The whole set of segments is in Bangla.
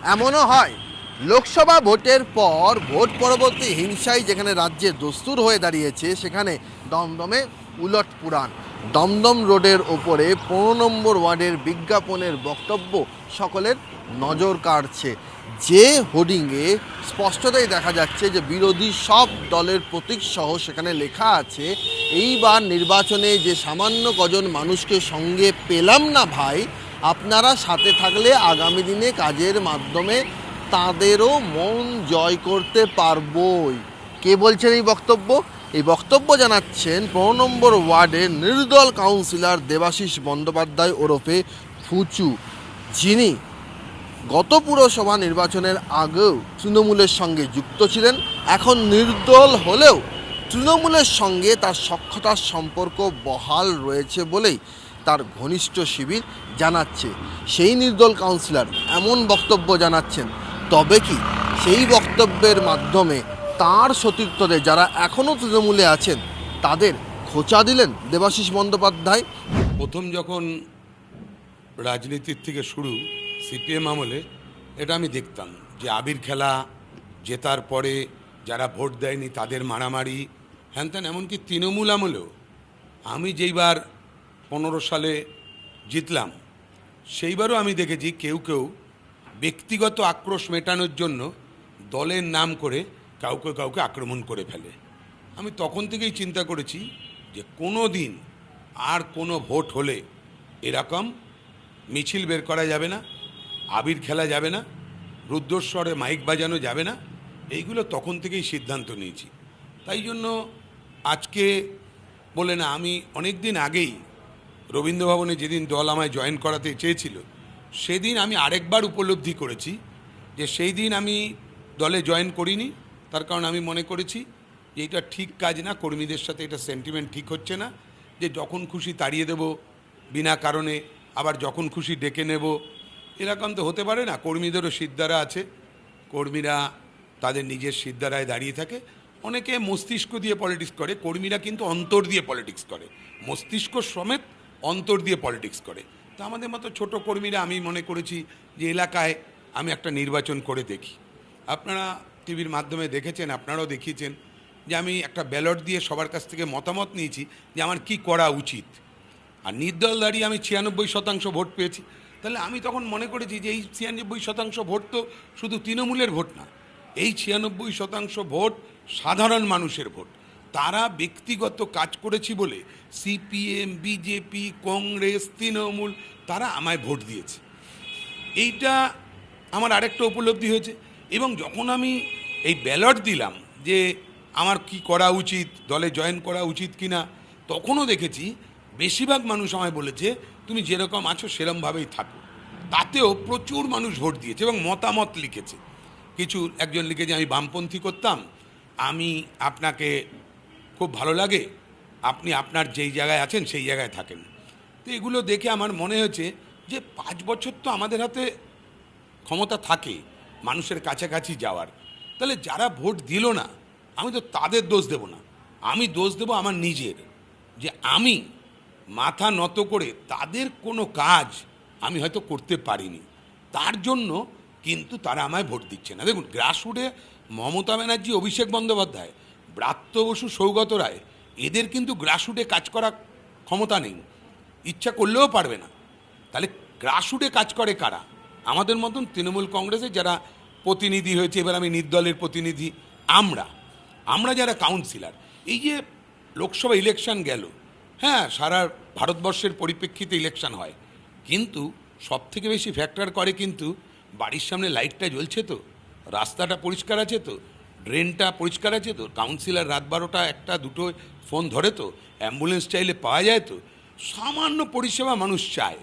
এমনও হয়, লোকসভা ভোটের পর ভোট পরবর্তী হিংসায় যেখানে রাজ্যে দস্তুর হয়ে দাঁড়িয়েছে, সেখানে দমদমে উলট পুরাণ। দমদম রোডের ওপরে পনেরো নম্বর ওয়ার্ডের বিজ্ঞাপনের বক্তব্য সকলের নজর কাড়ছে। যে হোর্ডিংয়ে স্পষ্টতাই দেখা যাচ্ছে যে বিরোধী সব দলের প্রতীক সহ সেখানে লেখা আছে, এইবার নির্বাচনে যে সামান্য কজন মানুষকে সঙ্গে পেলাম না ভাই আপনারা সাথে থাকলে আগামী দিনে কাজের মাধ্যমে তাদেরও মন জয় করতে পারবই। কে বলছেন এই বক্তব্য? এই বক্তব্য জানাচ্ছেন পনেরো নম্বর ওয়ার্ডের নির্দল কাউন্সিলর দেবাশিস বন্দ্যোপাধ্যায় ওরফে ফুচু। যিনি গত পুরসভা নির্বাচনের আগেও তৃণমূলের সঙ্গে যুক্ত ছিলেন, এখন নির্দল হলেও তৃণমূলের সঙ্গে তার সক্ষতার সম্পর্ক বহাল রয়েছে বলেই তার ঘনিষ্ঠ শিবির জানাচ্ছে। সেই নির্দল কাউন্সিলর এমন বক্তব্য জানাচ্ছেন, তবে কি সেই বক্তব্যের মাধ্যমে তার সতীর্থদের যারা এখনও তৃণমূলে আছেন, তাদের খোঁচা দিলেন দেবাশিস বন্দ্যোপাধ্যায়? প্রথম যখন রাজনীতির থেকে শুরু সিপিএম আমলে, এটা আমি দেখতাম যে আবির খেলা, জেতার পরে যারা ভোট দেয়নি তাদের মারামারি, হ্যান ত্যান, এমনকি তৃণমূল আমলেও। আমি যেইবার পনেরো সালে জিতলাম। সেইবারও আমি দেখেছি কেউ কেউ ব্যক্তিগত আক্রোশ মেটানোর জন্য দলের নাম করে কাউকে কাউকে আক্রমণ করে ফেলে। আমি তখন থেকেই চিন্তা করেছি যে কোনো দিন আর কোনো ভোট হলে এরকম মিছিল বের করা যাবে না, আবির খেলা যাবে না, রুদ্রস্বরে মাইক বাজানো যাবে না, এইগুলো তখন থেকেই সিদ্ধান্ত নিয়েছি। তাই জন্য আজকে বলে না, আমি অনেক দিন আগেই রবীন্দ্রভবনে যেদিন দল আমায় জয়েন করাতে চেয়েছিল, সেদিন আমি আরেকবার উপলব্ধি করেছি যে সেই দিন আমি দলে জয়েন করিনি। তার কারণ আমি মনে করেছি যে এটা ঠিক কাজ না, কর্মীদের সাথে এটা সেন্টিমেন্ট ঠিক হচ্ছে না, যে যখন খুশি তাড়িয়ে দেব, বিনা কারণে আবার যখন খুশি ডেকে নেব। এরকম তো হতে পারে না, কর্মীদেরও সিদ্ধারা আছে, কর্মীরা তাদের নিজের সিদ্ধারায় দাঁড়িয়ে থাকে। অনেকে মস্তিষ্ক দিয়ে পলিটিক্স করে, কর্মীরা কিন্তু অন্তর দিয়ে পলিটিক্স করে। মস্তিষ্ক সমেত অন্তর দিয়ে পলিটিক্স করে। তা আমাদের মতো ছোট কর্মীরা আমি মনে করেছি যে এলাকায় আমি একটা নির্বাচন করে দেখি। আপনারা টিভির মাধ্যমে দেখেছেন, আপনারাও দেখিয়েছেন যে আমি একটা ব্যালট দিয়ে সবার কাছ থেকে মতামত নিয়েছি যে আমার কি করা উচিত। আর নির্দল দাঁড়িয়ে আমি ছিয়ানব্বই শতাংশ ভোট পেয়েছি। তাহলে আমি তখন মনে করেছি যে এই ছিয়ানব্বই শতাংশ ভোট তো শুধু তৃণমূলের ভোট না, এই ছিয়ানব্বই শতাংশ ভোট সাধারণ মানুষের ভোট। তারা ব্যক্তিগত কাজ করেছি বলে সিপিএম, বিজেপি, কংগ্রেস, তৃণমূল, তারা আমায় ভোট দিয়েছে। এইটা আমার আরেকটা উপলব্ধি হয়েছে এবং যখন আমি এই ব্যালট দিলাম যে আমার কি করা উচিত, দলে জয়েন করা উচিত কি না তখনও দেখেছি বেশিরভাগ মানুষ আমায় বলেছে, তুমি যেরকম আছো সেরমভাবেই থাকো। তাতেও প্রচুর মানুষ ভোট দিয়েছে এবং মতামত লিখেছে। কিছু, একজন লিখেছে, আমি বামপন্থী করতাম, আমি আপনাকে খুব ভালো লাগে, আপনি আপনার যেই জায়গায় আছেন সেই জায়গায় থাকেন। তো এগুলো দেখে আমার মনে হয়েছে যে পাঁচ বছর তো আমাদের হাতে ক্ষমতা থাকে, মানুষের কাছাকাছি যাওয়ার। তাহলে যারা ভোট দিল না, আমি তো তাদের দোষ দেব না। আমি দোষ দেব আমার নিজের, যে আমি মাথা নত করে তাদের কোনো কাজ আমি হয়তো করতে পারিনি। তার জন্য কিন্তু তারা আমায় ভোট দিচ্ছে না। দেখুন, গ্রাসরুটে মমতা ব্যানার্জি, অভিষেক বন্দ্যোপাধ্যায় ব্রাত্য বসু সৌগত রায়, এদের কিন্তু গ্রাসরুটে কাজ করার ক্ষমতা নেই। ইচ্ছা করলেও পারবে না। তাহলে গ্রাসরুটে কাজ করে কারা? আমাদের মতন তৃণমূল কংগ্রেসে যারা প্রতিনিধি হয়েছে, এবার আমি নির্দলের প্রতিনিধি, আমরা। আমরা যারা কাউন্সিলর, এই যে লোকসভা ইলেকশন গেল হ্যাঁ সারা ভারতবর্ষের পরিপ্রেক্ষিতে ইলেকশন হয়, কিন্তু সব থেকে বেশি ফ্যাক্টর করে কিন্তু বাড়ির সামনে লাইটটা জ্বলছে তো, রাস্তাটা পরিষ্কার আছে তো ড্রেনটা পরিষ্কার আছে তো? কাউন্সিলর রাত বারোটা, একটা, দুটো, ফোন ধরে তো? অ্যাম্বুলেন্স চাইলে পাওয়া যায় তো? সামান্য পরিষেবা মানুষ চায়।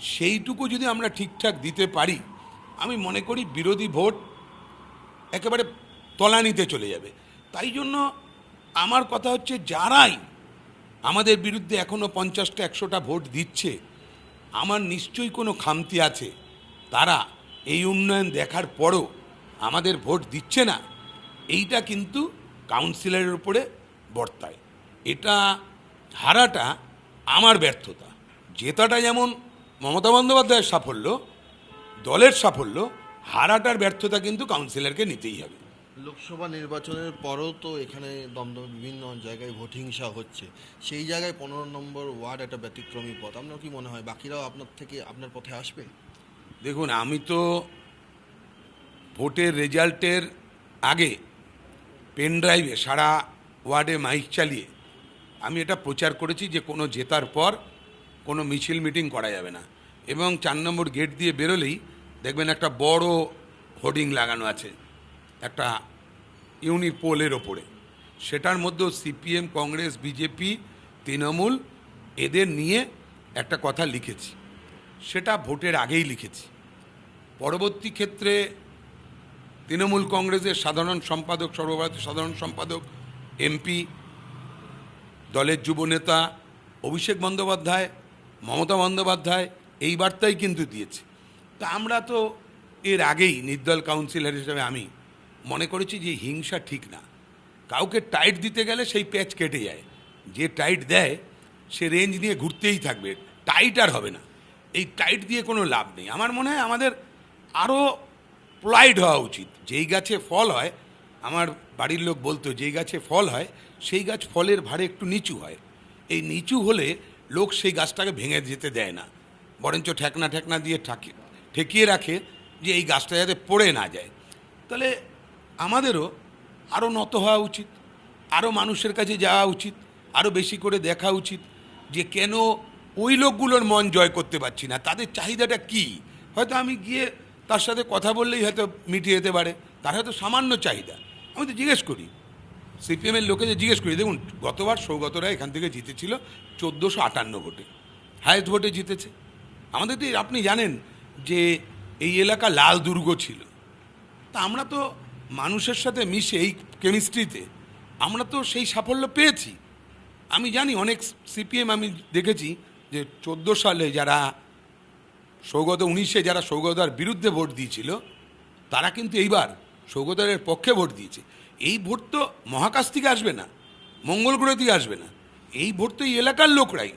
সেইটুকু যদি আমরা ঠিকঠাক দিতে পারি, আমি মনে করি বিরোধী ভোট একেবারে তলানিতে চলে যাবে। তাই জন্য আমার কথা হচ্ছে যারাই আমাদের বিরুদ্ধে এখনও পঞ্চাশটা, একশোটা ভোট দিচ্ছে, আমার নিশ্চয়ই কোনো খামতি আছে। তারা এই উন্নয়ন দেখার পরও আমাদের ভোট দিচ্ছে না। এইটা কিন্তু কাউন্সিলরের উপরে বর্তায়। এটা হারাটা আমার ব্যর্থতা। জেতাটা যেমন মমতা বন্দ্যোপাধ্যায়ের সাফল্য দলের সাফল্য হারাটার ব্যর্থতা কিন্তু কাউন্সিলরকে নিতেই হবে। লোকসভা নির্বাচনের পরও তো এখানে দমদম বিভিন্ন জায়গায় ভোট হিংসা হচ্ছে। সেই জায়গায় পনেরো নম্বর ওয়ার্ড একটা ব্যতিক্রমী পথ। আপনার কি মনে হয়? বাকিরাও আপনার থেকে আপনার পথে আসবে? দেখুন আমি তো ভোটের রেজাল্টের আগে পেন ড্রাইভে সারা ওয়ার্ডে মাইক চালিয়ে আমি এটা প্রচার করেছি যে কোনো জেতার পর কোনো মিছিল মিটিং করা যাবে না। এবং চার নম্বর গেট দিয়ে বেরোলেই দেখবেন একটা বড় হোর্ডিং লাগানো আছে, একটা ইউনিপোলের ওপরে। সেটার মধ্যেও সিপিএম কংগ্রেস বিজেপি তৃণমূল এদের নিয়ে একটা কথা লিখেছি। সেটা ভোটের আগেই লিখেছি। পরবর্তী ক্ষেত্রে তৃণমূল কংগ্রেসের সাধারণ সম্পাদক, সর্বভারতীয় সাধারণ সম্পাদক, এমপি, দলের যুবনেতা অভিষেক বন্দ্যোপাধ্যায়, মমতা বন্দ্যোপাধ্যায়, এই বার্তাই কিন্তু দিয়েছে। তা আমরা তো এর আগেই নির্দল কাউন্সিলর হিসেবে আমি মনে করেছি যে হিংসা ঠিক না। কাউকে টাইট দিতে গেলে সেই প্যাচ কেটে যায়। যে টাইট দেয়, সে রেঞ্জ নিয়ে ঘুরতেই থাকবে। টাইট আর হবে না। এই টাইট দিয়ে কোনো লাভ নেই। আমার মনে হয় আমাদের আরও প্লাইড হওয়া উচিত। যেই গাছে ফল হয়, আমার বাড়ির লোক বলতো, যেই গাছে ফল হয়, সেই গাছ ফলের ভারে একটু নিচু হয়। এই নিচু হলে লোক সেই গাছটাকে ভেঙে যেতে দেয় না। বরঞ্চ ঠেকনা ঠেকনা দিয়ে ঠাকি, ঠেকিয়ে রাখে যে এই গাছটা যাতে পড়ে না যায়। তাহলে আমাদেরও আরও নত হওয়া উচিত আরও মানুষের কাছে যাওয়া উচিত আরও বেশি করে দেখা উচিত যে কেন ওই লোকগুলোর মন জয় করতে পারছি না, তাদের চাহিদাটা কি? হয়তো আমি গিয়ে তার সাথে কথা বললেই হয়তো মিটিয়ে যেতে পারে, তার হয়তো সামান্য চাহিদা। আমি তো জিজ্ঞেস করি। সিপিএমের লোকেদের জিজ্ঞেস করি, দেখুন, গতবার সৌগতরা এখান থেকে জিতেছিল চোদ্দোশো আটান্ন ভোটে, হায়েস্ট ভোটে জিতেছে। আমাদের তো আপনি জানেন যে এই এলাকা লাল দুর্গ ছিল। তা আমরা তো মানুষের সাথে মিশে এই কেমিস্ট্রিতে, আমরা তো সেই সাফল্য পেয়েছি। আমি জানি, অনেক সিপিএম আমি দেখেছি যে চোদ্দ সালে যারা সৌগত উনিশে যারা সৌগতার বিরুদ্ধে ভোট দিয়েছিল, তারা কিন্তু এইবার সৌগতারের পক্ষে ভোট দিয়েছে। এই ভোট তো মহাকাশ থেকে আসবে না, মঙ্গল গ্রহ থেকে আসবে না। এই ভোট তো এই এলাকার লোকরাই।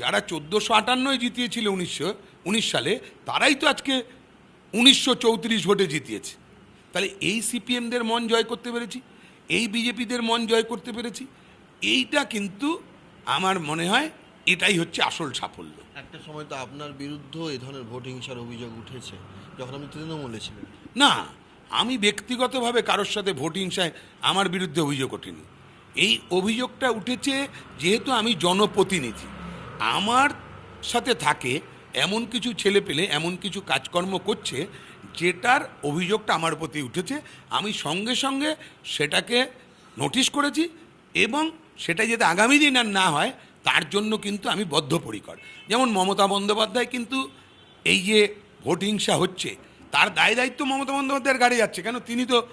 যারা চোদ্দোশো আটান্নয় জিতিয়েছিল উনিশশো, উনিশ সালে, তারাই তো আজকে উনিশশো চৌত্রিশ ভোটে জিতিয়েছে। তাহলে এই সিপিএমদের মন জয় করতে পেরেছি, এই বিজেপিদের মন জয় করতে পেরেছি, এইটা কিন্তু আমার মনে হয় এটাই হচ্ছে আসল সাফল্য। একটা সময় তো আপনার বিরুদ্ধেও এই ধরনের ভোট হিংসার অভিযোগ উঠেছে, যখন আপনি তৃণমূলে ছিলেন। না, আমি ব্যক্তিগতভাবে কারোর সাথে ভোট হিংসায় আমার বিরুদ্ধে অভিযোগ ওঠেনি। এই অভিযোগটা উঠেছে যেহেতু আমি জনপ্রতিনিধি। আমার সাথে থাকে এমন কিছু ছেলে পেলে এমন কিছু কাজকর্ম করছে যেটার অভিযোগটা আমার প্রতি উঠেছে। আমি সঙ্গে সঙ্গে সেটাকে নোটিশ করেছি এবং সেটা যাতে আগামী দিন আর না হয় তার জন্য কিন্তু আমি বদ্ধপরিকর? যেমন মমতা বন্দ্যোপাধ্যায় কিন্তু এই যে ভোট হিংসা হচ্ছে, তার দায় দায়িত্ব মমতা বন্দ্যোপাধ্যায়ের ঘাড়ে যাচ্ছে। কেন? তিনি তো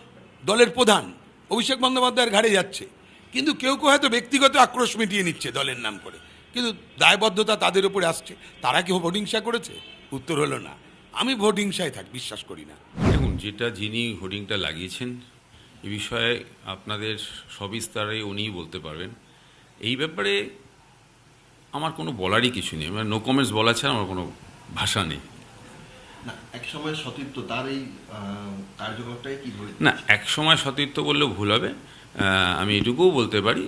দলের প্রধান। অভিষেক বন্দ্যোপাধ্যায়ের ঘাড়ে যাচ্ছে। কিন্তু কেউ কেউ হয়তো ব্যক্তিগত আক্রোশ মিটিয়ে নিচ্ছে দলের নাম করে। কিন্তু দায়বদ্ধতা তাদের উপরে আসছে। তারা কি ভোট হিংসা করেছে? উত্তর হলো না। আমি ভোট হিংসায় থাক, বিশ্বাস করি না। দেখুন, যেটা যিনি হোর্ডিংটা লাগিয়েছেন, এ বিষয়ে আপনাদের সবিস্তারে উনিই বলতে পারবেন। এই ব্যাপারে আমার কোনো বলারই কিছু নেই। মানে নো কমেন্টস বলা ছাড়া আমার কোনো ভাষা নেই। না এক সময় সতীর্থ তার এই কার্যকরটাই কি না এক সময় সতীর্থ বললেও ভুল হবে। আমি এটুকুও বলতে পারি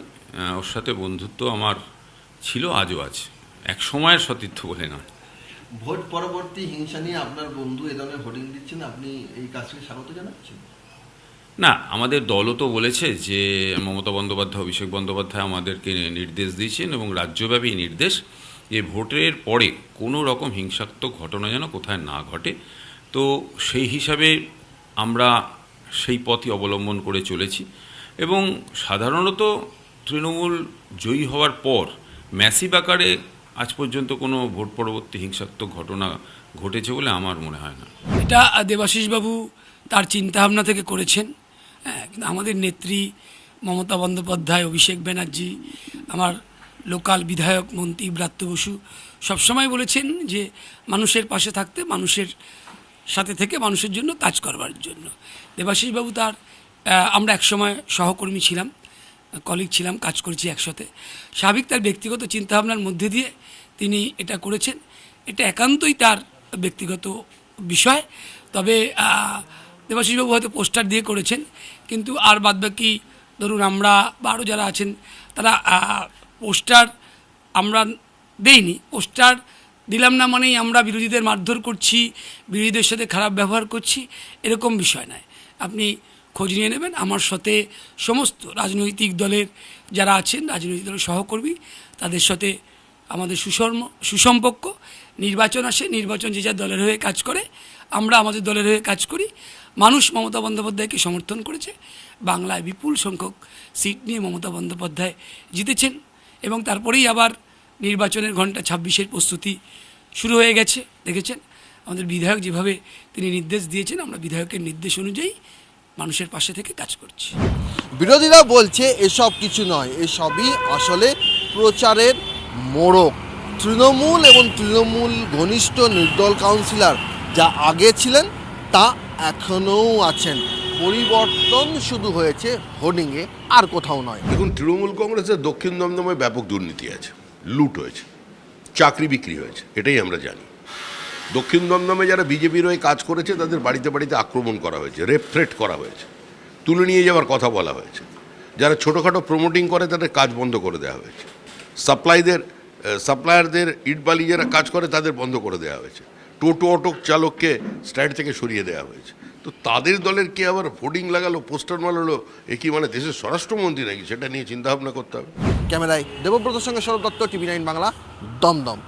ওর সাথে বন্ধুত্ব আমার ছিল আজও আছে। এক সময়ের সতীর্থ বলে না ভোট পরবর্তী হিংসা নিয়ে আপনার বন্ধু এ ধরনের হোর্ডিং দিচ্ছেন আপনি এই কাজকে স্বাগত জানাচ্ছেন? না, আমাদের দলও তো বলেছে যে মমতা বন্দ্যোপাধ্যায়, অভিষেক বন্দ্যোপাধ্যায় আমাদেরকে নির্দেশ দিয়েছেন এবং রাজ্যব্যাপী নির্দেশ যে ভোটের পরে কোনো রকম হিংসাত্মক ঘটনা যেন কোথায় না ঘটে। তো সেই হিসাবে আমরা সেই পথই অবলম্বন করে চলেছি এবং সাধারণত তৃণমূল জয়ী হওয়ার পর ম্যাসিভ আকারে আজ পর্যন্ত কোনো ভোট পরবর্তী হিংসাত্মক ঘটনা ঘটেছে বলে আমার মনে হয় না। এটা দেবাশিসবাবু তার চিন্তাভাবনা থেকে করেছেন। হ্যাঁ কিন্তু আমাদের নেত্রী মমতা বন্দ্যোপাধ্যায়, অভিষেক ব্যানার্জি, আমার লোকাল বিধায়ক মন্ত্রী ব্রাত্য বসু সবসময় বলেছেন যে মানুষের পাশে থাকতে, মানুষের সাথে থেকে মানুষের জন্য কাজ করবার জন্য। দেবাশিসবাবু তার আমরা একসময় সহকর্মী ছিলাম, কলিগ ছিলাম, কাজ করেছি একসাথে। স্বাভাবিক তার ব্যক্তিগত চিন্তাভাবনার মধ্যে দিয়ে তিনি এটা করেছেন। এটা একান্তই তার ব্যক্তিগত বিষয়। তবে দেবাশিসবাবু হয়তো পোস্টার দিয়ে করেছেন, কিন্তু আর বাদবাকি ধরুন আমরা বা আরও যারা আছেন, তারা পোস্টার আমরা দেইনি। পোস্টার দিলাম না মানেই আমরা বিরোধীদের মারধর করছি, বিরোধীদের সাথে খারাপ ব্যবহার করছি, এরকম বিষয় নয়। আপনি খোঁজ নিয়ে নেবেন। আমার সাথে সমস্ত রাজনৈতিক দলের যারা আছেন, রাজনৈতিক দলের সহকর্মী, তাদের সাথে আমাদের সুসর্ম সুসম্পর্ক। নির্বাচন আসে, নির্বাচন যে যার দলের হয়ে কাজ করে আমরা আমাদের দলের হয়ে কাজ করি। মানুষ মমতা বন্দ্যোপাধ্যায়কে সমর্থন করেছে। বাংলায় বিপুল সংখ্যক সিট নিয়ে মমতা বন্দ্যোপাধ্যায় জিতেছেন এবং তারপরেই আবার নির্বাচনের ঘণ্টা ছাব্বিশের প্রস্তুতি শুরু হয়ে গেছে, দেখেছেন? আমাদের বিধায়ক যেভাবে তিনি নির্দেশ দিয়েছেন, আমরা বিধায়কের নির্দেশ অনুযায়ী মানুষের পাশে থেকে কাজ করছি। বিরোধীরা বলছে এসব কিছু নয়, এসবই আসলে প্রচারের মোড়ক। তৃণমূল এবং তৃণমূল ঘনিষ্ঠ নির্দল কাউন্সিলর যা আগে ছিলেন, তা এখনও আছেন। পরিবর্তন শুধু হয়েছে হোর্ডিংয়ে, আর কোথাও নয়। দেখুন, তৃণমূল কংগ্রেসের দক্ষিণ দমদমে ব্যাপক দুর্নীতি আছে, লুট হয়েছে, চাকরি বিক্রি হয়েছে, এটাই আমরা জানি। দক্ষিণ দমদমে যারা বিজেপির হয়ে কাজ করেছে, তাদের বাড়িতে বাড়িতে আক্রমণ করা হয়েছে, রেপ থ্রেট করা হয়েছে, তুলে নিয়ে যাওয়ার কথা বলা হয়েছে। যারা ছোটোখাটো প্রমোটিং করে, তাদের কাজ বন্ধ করে দেওয়া হয়েছে। সাপ্লাইদের সাপ্লায়ারদের ইটবালি যারা কাজ করে, তাদের বন্ধ করে দেওয়া হয়েছে। টোটো অটো চালককে স্ট্যান্ড থেকে সরিয়ে দেওয়া হয়েছে। তো তাদের দলের কে আবার হোর্ডিং লাগালো, পোস্টার মারালো, এ কি মানে দেশের স্বরাষ্ট্রমন্ত্রী নাকি? সেটা নিয়ে চিন্তা ভাবনা করতে হবে। ক্যামেরায় দেবব্রতর সঙ্গে সৌরভ দত্ত, টিভি নাইন বাংলা, দমদম।